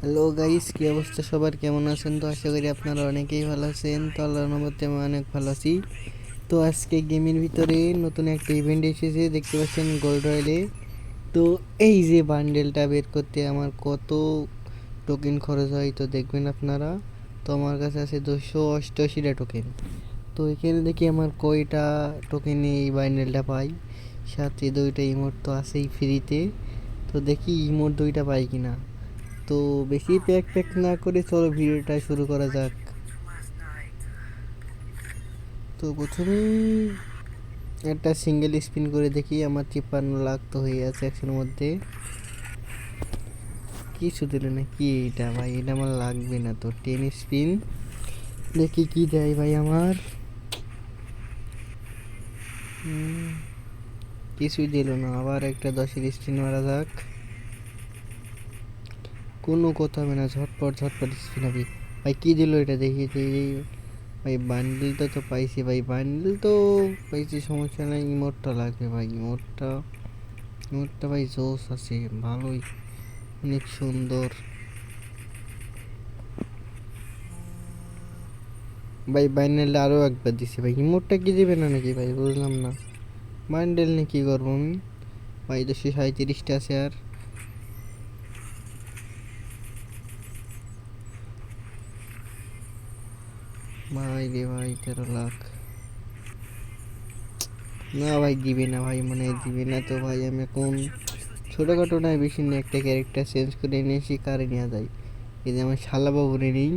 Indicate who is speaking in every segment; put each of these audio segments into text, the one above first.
Speaker 1: Hello guys কি অবস্থা সবার? কেমন আছেন? তো আশা করি আপনারা অনেকেই ভালো আছেন। তো আল্লাহর রহমতে আমি অনেক ভালো আছি। তো আজকে গেমের ভিতরে নতুন একটা ইভেন্ট এসেছে, দেখতে পাচ্ছেন গোল্ড রয়েলে তো এই যে বান্ডেলটা বের করতে আমার কত টোকেন খরচ হয়, তো দেখবেন আপনারা। তো আমার কাছে আছে দুশো অষ্টআশিটা টোকেন তো এখানে দেখি আমার কয়টা টোকেনে এই বান্ডেলটা পাই। সাথে দুইটা ইমোট তো আছেই ফ্রিতে তো দেখি ইমোট দুইটা পাই কিনা। তো বেশি প্যাক প্যাক না করে চলো ভিডিওটা শুরু করা যাক। তো প্রথমেই একটা সিঙ্গেল স্পিন করে দেখি, আমার তিপ্পান্ন লাখ তো হয়ে আছে একশোর মধ্যে। কিছু দিল না কি এটা ভাই, এটা আমার লাগবে না তো টেন স্পিন দেখি কি দেয় ভাই আমার। কিছুই দিল না, আবার একটা দশের স্পিন মারা যাক। কোনো কথা হবে না, ঝটপট ঝটপট স্পিন হবে। ভাই, কী দিল এটা দেখি দেখি। ভাই বান্ডিলটা তো পাইছি, ভাই। বান্ডিল তো পাইছি, সমস্যা নাই। ইমোটটা লাগবে, ভাই। ইমোটটা ইমোটটা ভাই জোস আছে, ভালোই। অনেক সুন্দর। ভাই বান্ডেলটা আরও একবার দিছি, ভাই। ইমোটটা কি দেবে না নাকি, ভাই? বুঝলাম না। বান্ডেল নিয়ে কী করব আমি? ভাই, দুশো সাঁত্রিশটা আছে আর ভাই রে ভাই, তেরো লাখ। না ভাই, দিবে না ভাই, মনে দিবে না তো ভাই। আমি এখন ছোটোখাটো নয়, বেশি না একটা ক্যারেক্টার চেঞ্জ করে নিয়ে এসে কারে নেওয়া যায়? যে আমার শালা বাবুরে নেই।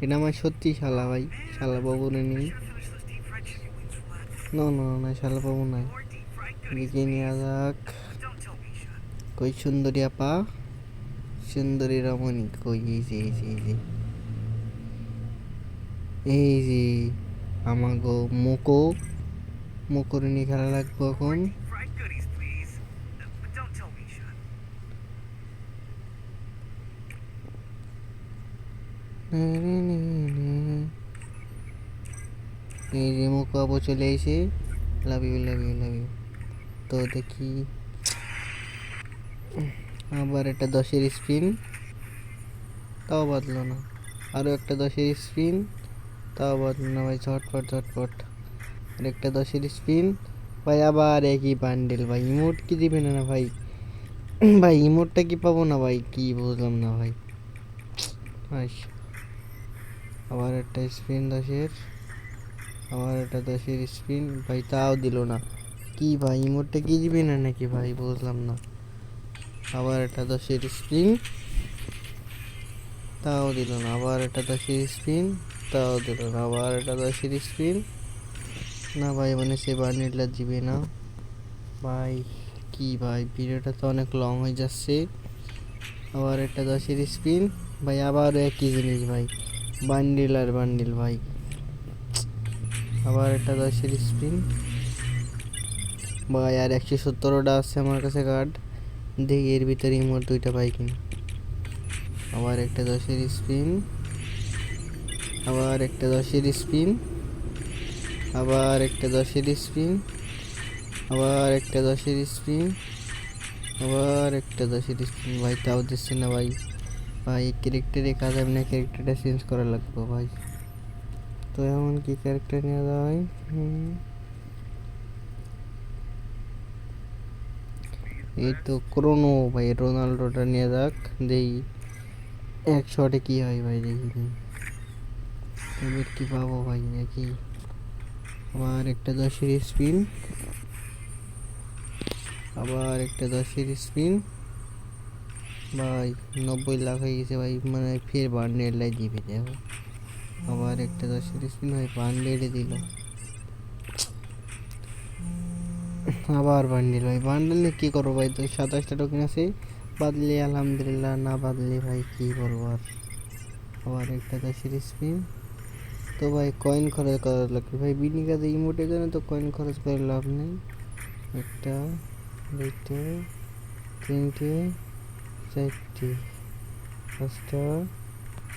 Speaker 1: এটা আমার সত্যি শালা ভাই, শালা বাবুরে নেই। না না না, শালা বাবু নাই। দিকে নেওয়া যাক। কই সুন্দরী আপা? সুন্দরী রমণী, কই এই যে এই যে। এই যে আমাগো মোকো মোকর নিয়ে খেলা লাগবো এখন. এই যে মোকো আপু চলে এসে love you love you love you তো দেখি, আবার একটা দশের স্পিন। তাও বাদলো না। আরও একটা দশের স্পিন। তাও বাদলো না ভাই ঝটপট ঝটপট। একটা দশের স্পিন। ভাই, আবার একই বান্ডেল ভাই ইমোট কি দিবে না, ভাই? ভাই ইমোটটা কি পাবো না, ভাই? কি বুঝলাম না, ভাই। আবার একটা স্পিন দশের। আবার একটা দশের স্পিন। ভাই, তাও দিল না। কি, ভাই ইমোটটা কি দিবে না, নাকি, ভাই? বুঝলাম না। আবার একটা দশের স্পিন। তাও দিল না, আবার একটা দশের স্পিন তাও দিল না, আবার একটা দশের স্পিন না ভাই মানে সে বার্নিলটা দিবে না। ভাই, কি ভাই, ভিডিওটা তো অনেক লং হয়ে যাচ্ছে। আবার একটা দশের স্পিন ভাই আবার একই জিনিস ভাই বান্ডিল আর বান্ডিল ভাই। আবার একটা দশের স্পিন ভাই, আর একশো সত্তরটা আছে আমার কাছে কার্ড দেখি এর ভিতরে মোট দুইটা পাই কিনা। আবার একটা দশের স্পিন। আবার একটা দশের স্পিন। আবার একটা দশের স্পিন। আবার একটা দশের স্পিন। আবার একটা দশের স্পিন। ভাই, তাও দিচ্ছে না ভাই। ভাই ক্যারেক্টারে কাজ হবে না ক্যারেক্টারটা চেঞ্জ করা লাগবে ভাই। তো এমন কি ক্যারেক্টার নেওয়া যায়? হুম। এই তো ক্রোনো ভাই রোনাল্ডোটা নিয়ে যাক। দেখি এক শটে কি হয় ভাই, দেখি এবার কি পাবো ভাই, নাকি? আবার একটা দশের স্পিন আবার একটা দশের স্পিন ভাই, নব্বই লাখ হয়ে গেছে ভাই মানে ফের বান্ডেলটাই দিবে, দেখো। আবার একটা দশের স্পিন ভাই বান্ডেলে দিল। আবার বান্ডেল ভাই বান্ডেলে কী করব ভাই, তো সাতাশটা টোকেন আছে। বাদলি, আলহামদুলিল্লাহ, না বাদলি ভাই, কী বলব আর? আবার একটা দশের স্পিন। তো ভাই কয়েন খরচ করা লাগবে ভাই বিনি কাজে ইমোটের জন্য তো কয়েন খরচ করে লাভ নেই। একটা, দুইটা, তিনটে, চারটে, পাঁচটা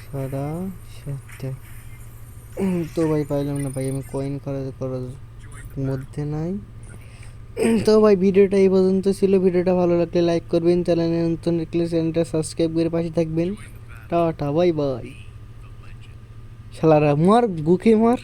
Speaker 1: ছটা সাতটা। তো ভাই, পাইলাম না ভাই, আমি কয়েন খরচ করার মধ্যে নাই। তো ভাই, ভিডিওটা এই পর্যন্ত ছিল। ভিডিওটা ভালো লাগলে লাইক করবেন, চ্যানেলে নতুন দেখলে চ্যানেলটা সাবস্ক্রাইব করে পাশে থাকবেন। টাটা বাই বাই শালারা, মার গুকে মার।